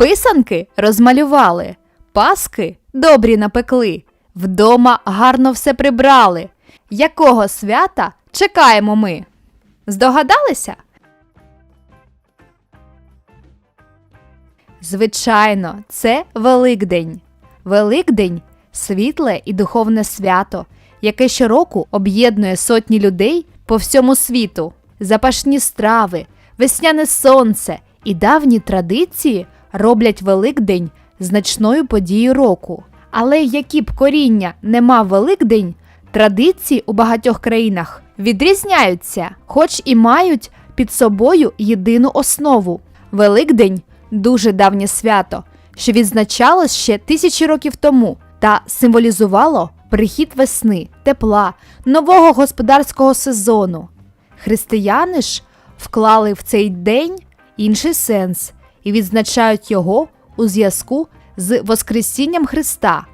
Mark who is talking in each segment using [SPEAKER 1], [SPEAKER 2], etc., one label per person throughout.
[SPEAKER 1] Писанки розмалювали, паски добрі напекли, вдома гарно все прибрали. Якого свята чекаємо ми? Здогадалися? Звичайно, це Великдень. Великдень світле і духовне свято, яке щороку об'єднує сотні людей по всьому світу. Запашні страви, весняне сонце і давні традиції роблять Великдень значною подією року. Але які б коріння не мав Великдень, традиції у багатьох країнах відрізняються, хоч і мають під собою єдину основу. Великдень дуже давнє свято, що відзначалось ще тисячі років тому та символізувало прихід весни, тепла, нового господарського сезону. Християни ж вклали в цей день інший сенс і відзначають його у зв'язку з Воскресінням Христа.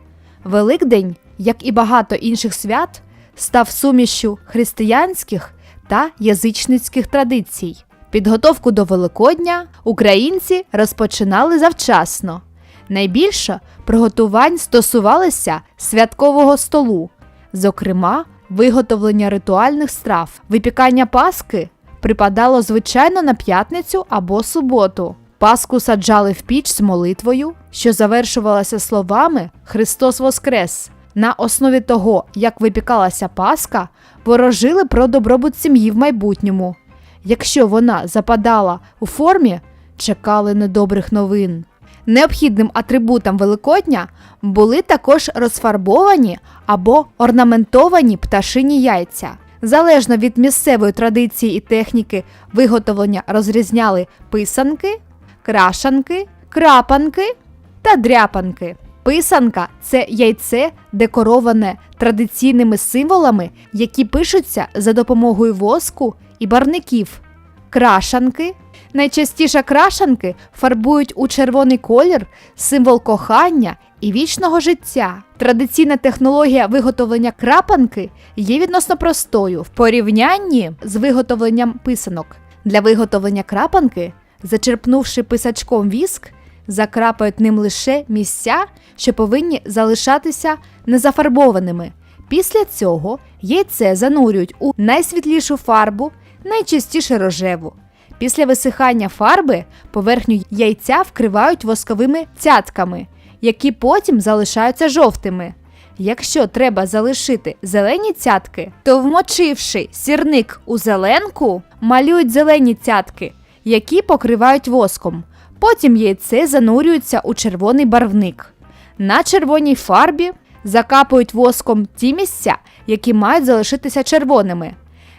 [SPEAKER 1] Великдень, як і багато інших свят, став сумішю християнських та язичницьких традицій. Підготовку до Великодня українці розпочинали завчасно. Найбільше приготувань стосувалися святкового столу, зокрема, виготовлення ритуальних страв. Випікання паски припадало звичайно на п'ятницю або суботу. Паску саджали в піч з молитвою, що завершувалася словами Христос Воскрес. На основі того, як випікалася паска, ворожили про добробут сім'ї в майбутньому. Якщо вона западала у формі, чекали недобрих новин. Необхідним атрибутом Великодня були також розфарбовані або орнаментовані пташині яйця. Залежно від місцевої традиції і техніки виготовлення розрізняли писанки, крашанки, крапанки та дряпанки. Писанка це яйце, декороване традиційними символами, які пишуться за допомогою воску і барників. Крашанки. Найчастіше крашанки фарбують у червоний колір символ кохання і вічного життя. Традиційна технологія виготовлення крапанки є відносно простою в порівнянні з виготовленням писанок. Для виготовлення крапанки, зачерпнувши писачком віск, закрапають ним лише місця, що повинні залишатися незафарбованими. Після цього яйце занурюють у найсвітлішу фарбу, найчастіше рожеву. Після висихання фарби поверхню яйця вкривають восковими цятками, які потім залишаються жовтими. Якщо треба залишити зелені цятки, то вмочивши сірник у зеленку, малюють зелені цятки, які покривають воском. Потім яйце занурюється у червоний барвник. На червоній фарбі закапують воском ті місця, які мають залишитися червоними.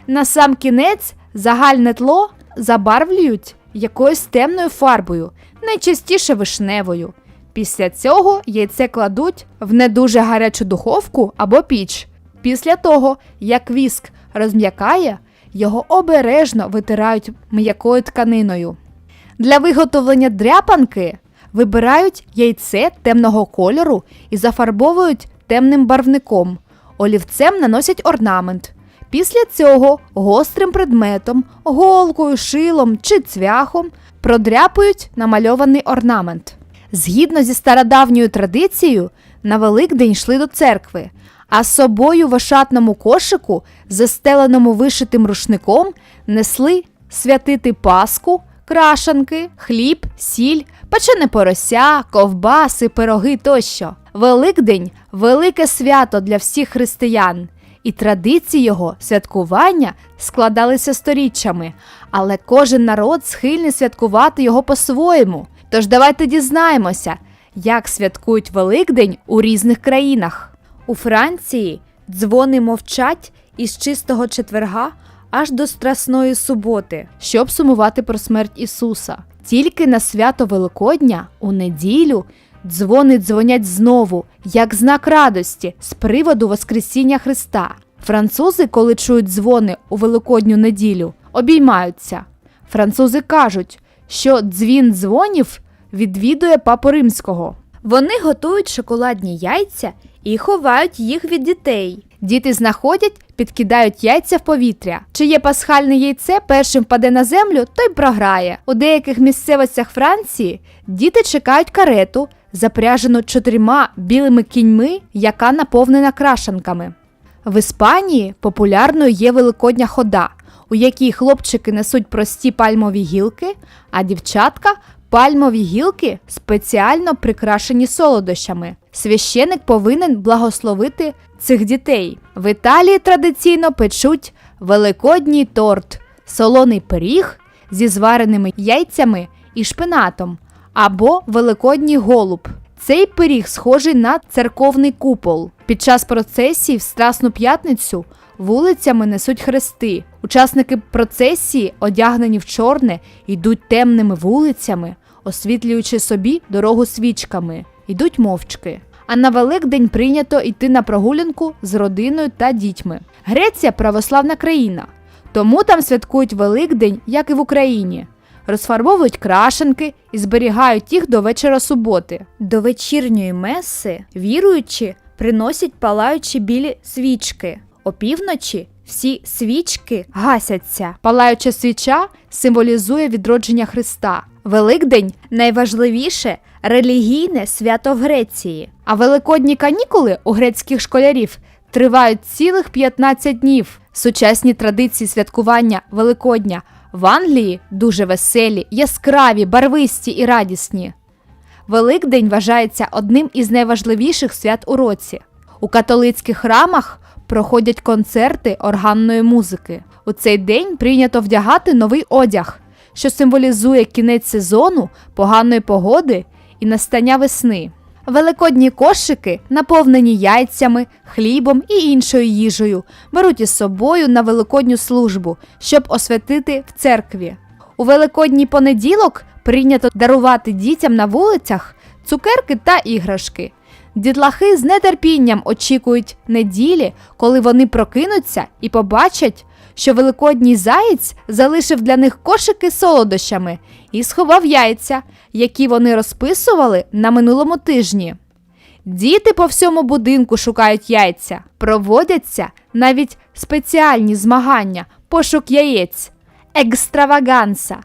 [SPEAKER 1] На сам кінець загальне тло забарвлюють якоюсь темною фарбою, найчастіше вишневою. Після цього яйце кладуть в не дуже гарячу духовку або піч. Після того, як віск розм'якає, його обережно витирають м'якою тканиною. Для виготовлення дряпанки вибирають яйце темного кольору і зафарбовують темним барвником. Олівцем наносять орнамент. Після цього гострим предметом, голкою, шилом чи цвяхом продряпують намальований орнамент. Згідно зі стародавньою традицією, на Великдень йшли до церкви, а собою в ошатному кошику, застеленому вишитим рушником, несли святити паску, крашанки, хліб, сіль, печене порося, ковбаси, пироги тощо. Великдень велике свято для всіх християн, і традиції його святкування складалися сторіччями, але кожен народ схильний святкувати його по-своєму. Тож давайте дізнаємося, як святкують Великдень у різних країнах. У Франції дзвони мовчать із чистого четверга аж до Страсної суботи, щоб сумувати про смерть Ісуса. Тільки на свято Великодня, у неділю, дзвони дзвонять знову, як знак радості з приводу Воскресіння Христа. Французи, коли чують дзвони у Великодню неділю, обіймаються. Французи кажуть, що дзвін дзвонів відвідує папу римського. Вони готують шоколадні яйця і ховають їх від дітей. Діти знаходять, підкидають яйця в повітря. Чиє пасхальне яйце першим впаде на землю, той програє. У деяких місцевостях Франції діти чекають карету, запряжену чотирма білими кіньми, яка наповнена крашанками. В Іспанії популярною є великодня хода, у якій хлопчики несуть прості пальмові гілки, а дівчатка пальмові гілки спеціально прикрашені солодощами. Священик повинен благословити цих дітей. В Італії традиційно печуть великодній торт, солоний пиріг зі звареними яйцями і шпинатом або великодній голуб. Цей пиріг схожий на церковний купол. Під час процесії в Страсну п'ятницю вулицями несуть хрести. Учасники процесії, одягнені в чорне, йдуть темними вулицями, освітлюючи собі дорогу свічками, йдуть мовчки. А на Великдень прийнято йти на прогулянку з родиною та дітьми. Греція православна країна, тому там святкують Великдень, як і в Україні. Розфарбовують крашенки і зберігають їх до вечора суботи. До вечірньої меси віруючі приносять палаючі білі свічки. Опівночі всі свічки гасяться. Палаюча свіча символізує відродження Христа. Великдень найважливіше релігійне свято в Греції. А великодні канікули у грецьких школярів тривають цілих 15 днів. Сучасні традиції святкування Великодня в Англії дуже веселі, яскраві, барвисті і радісні. Великдень вважається одним із найважливіших свят у році. У католицьких храмах проходять концерти органної музики. У цей день прийнято вдягати новий одяг, що символізує кінець сезону, поганої погоди і настання весни. Великодні кошики, наповнені яйцями, хлібом і іншою їжею, беруть із собою на великодню службу, щоб освятити в церкві. У великодній понеділок прийнято дарувати дітям на вулицях цукерки та іграшки. Дітлахи з нетерпінням очікують неділі, коли вони прокинуться і побачать, що великодній заєць залишив для них кошики солодощами і сховав яйця, які вони розписували на минулому тижні. Діти по всьому будинку шукають яйця, проводяться навіть спеціальні змагання, пошук яєць, екстраваганса.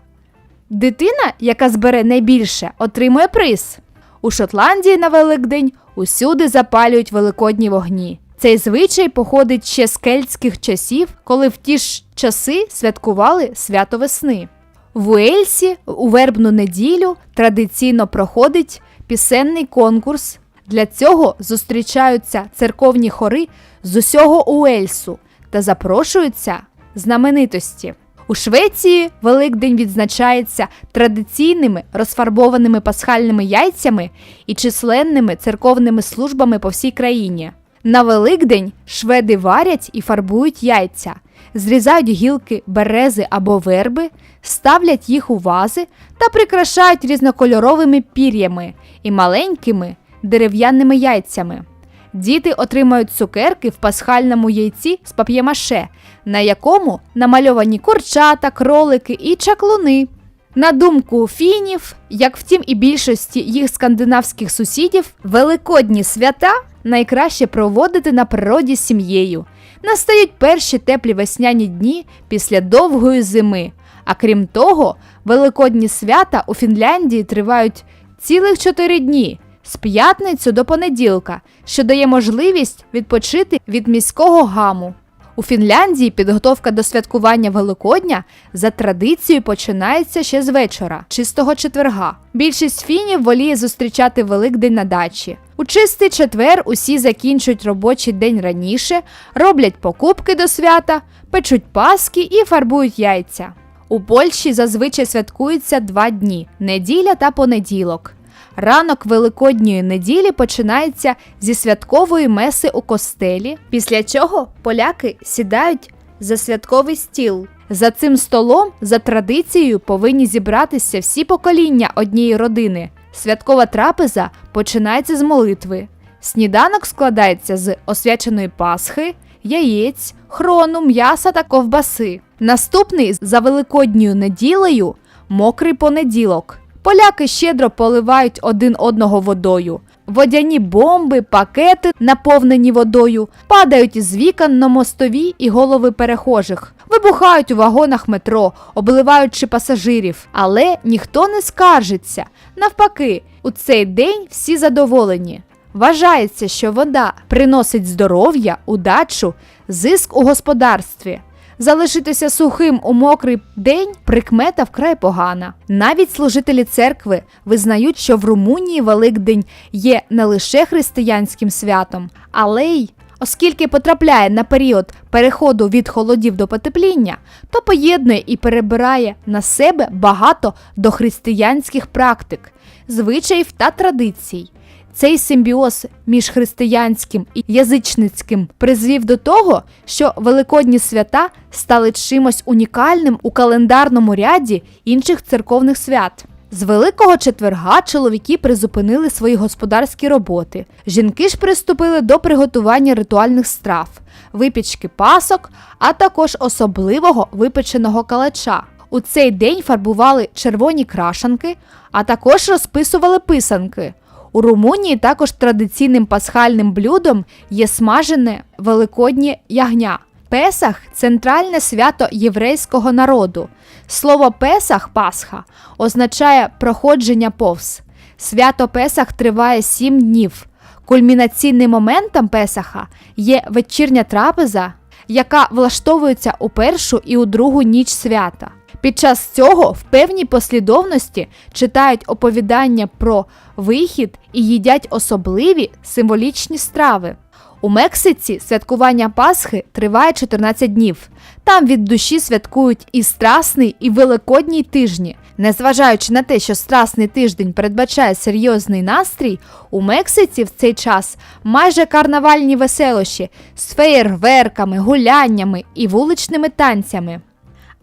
[SPEAKER 1] Дитина, яка збере найбільше, отримує приз. У Шотландії на Великдень усюди запалюють великодні вогні. Цей звичай походить ще з кельтських часів, коли в ті ж часи святкували свято весни. В Уельсі у вербну неділю традиційно проходить пісенний конкурс. Для цього зустрічаються церковні хори з усього Уельсу та запрошуються знаменитості. У Швеції Великдень відзначається традиційними розфарбованими пасхальними яйцями і численними церковними службами по всій країні. На Великдень шведи варять і фарбують яйця, зрізають гілки берези або верби, ставлять їх у вази та прикрашають різнокольоровими пір'ями і маленькими дерев'яними яйцями. Діти отримають цукерки в пасхальному яйці з пап'ємаше, на якому намальовані курчата, кролики і чаклуни. На думку фінів, як втім і більшості їх скандинавських сусідів, великодні свята найкраще проводити на природі з сім'єю. Настають перші теплі весняні дні після довгої зими. А крім того, великодні свята у Фінляндії тривають цілих 4 дні з п'ятницю до понеділка, що дає можливість відпочити від міського гаму. У Фінляндії підготовка до святкування Великодня за традицією починається ще з вечора, чистого четверга. Більшість фінів воліє зустрічати Великдень на дачі. У чистий четвер усі закінчують робочий день раніше, роблять покупки до свята, печуть паски і фарбують яйця. У Польщі зазвичай святкуються два дні неділя та понеділок. Ранок Великодньої неділі починається зі святкової меси у костелі, після чого поляки сідають за святковий стіл. За цим столом, за традицією, повинні зібратися всі покоління однієї родини. Святкова трапеза починається з молитви. Сніданок складається з освяченої пасхи, яєць, хрону, м'яса та ковбаси. Наступний за Великодньою неділею мокрий понеділок. Поляки щедро поливають один одного водою, Водяні бомби, пакети, наповнені водою, падають із вікон на мостові і голови перехожих, вибухають у вагонах метро, обливаючи пасажирів. Але ніхто не скаржиться. Навпаки, у цей день всі задоволені. Вважається, що вода приносить здоров'я, удачу, зиск у господарстві. Залишитися сухим у мокрий день прикмета вкрай погана. Навіть служителі церкви визнають, що в Румунії Великдень є не лише християнським святом, але й оскільки потрапляє на період переходу від холодів до потепління, то поєднує і перебирає на себе багато дохристиянських практик, звичаїв та традицій. Цей симбіоз між християнським і язичницьким призвів до того, що великодні свята стали чимось унікальним у календарному ряді інших церковних свят. З Великого четверга чоловіки призупинили свої господарські роботи. Жінки ж приступили до приготування ритуальних страв, випічки пасок, а також особливого випеченого калача. У цей день фарбували червоні крашанки, а також розписували писанки. У Румунії також традиційним пасхальним блюдом є смажене великоднє ягня. Песах центральне свято єврейського народу. Слово Песах Пасха означає проходження повз. Свято Песах триває сім днів. Кульмінаційним моментом Песаха є вечірня трапеза, яка влаштовується у першу і у другу ніч свята. Під час цього в певній послідовності читають оповідання про вихід і їдять особливі символічні страви. У Мексиці святкування Пасхи триває 14 днів. Там від душі святкують і Страсний, і Великодній тижні. Незважаючи на те, що Страсний тиждень передбачає серйозний настрій, у Мексиці в цей час майже карнавальні веселощі з феєрверками, гуляннями і вуличними танцями.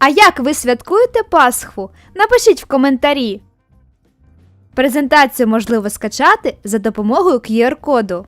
[SPEAKER 1] А як ви святкуєте Пасху? Напишіть в коментарі. Презентацію можливо скачати за допомогою QR-коду.